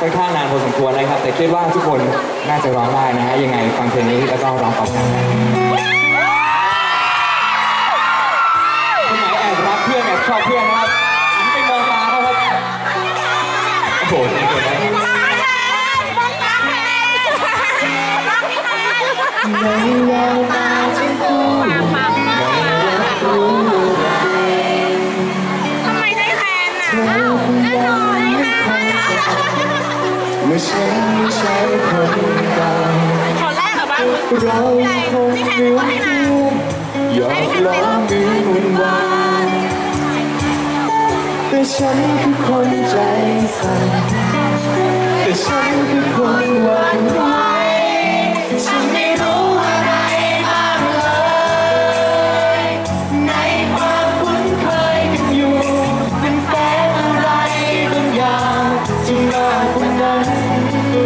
ค่อนข้างนานพอสมควรนะครับ แต่คิดว่าทุกคนน่าจะร้องได้นะฮะยังไงฟังเพลงนี้แล้วก็ร้องพร้อมกันนะคนไหนแอบรักเพื่อนแอบชอบเพื่อนนะครับหันไปมองตาเขาครับโอ้โหนี่เกิดอะไรในแววตาที่พูดไม่รู้อะไรทำไมได้แฟนอะ ฉันไม่ใช่คนเก่าขอแรกเหรอบ้างเราคงเหมือนเพื่หยอมล้อเหมือนวันวานแต่ฉันคือคนใจสั่นแต่ฉันคือ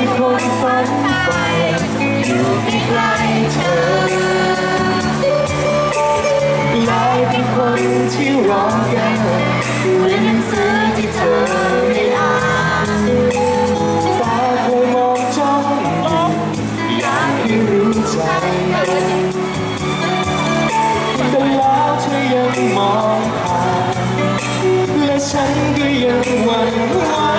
ที่คนฝันใฝ่อยู่ใกล้เธอลายที่คนที่รอกันเหมือนหนังสือที่เธอไม่อ่านแต่เคยมองจ้องอยู่อยากให้รู้ใจแต่แล้วเธอยังมองผ่านและฉันก็ยังหวั่นไหว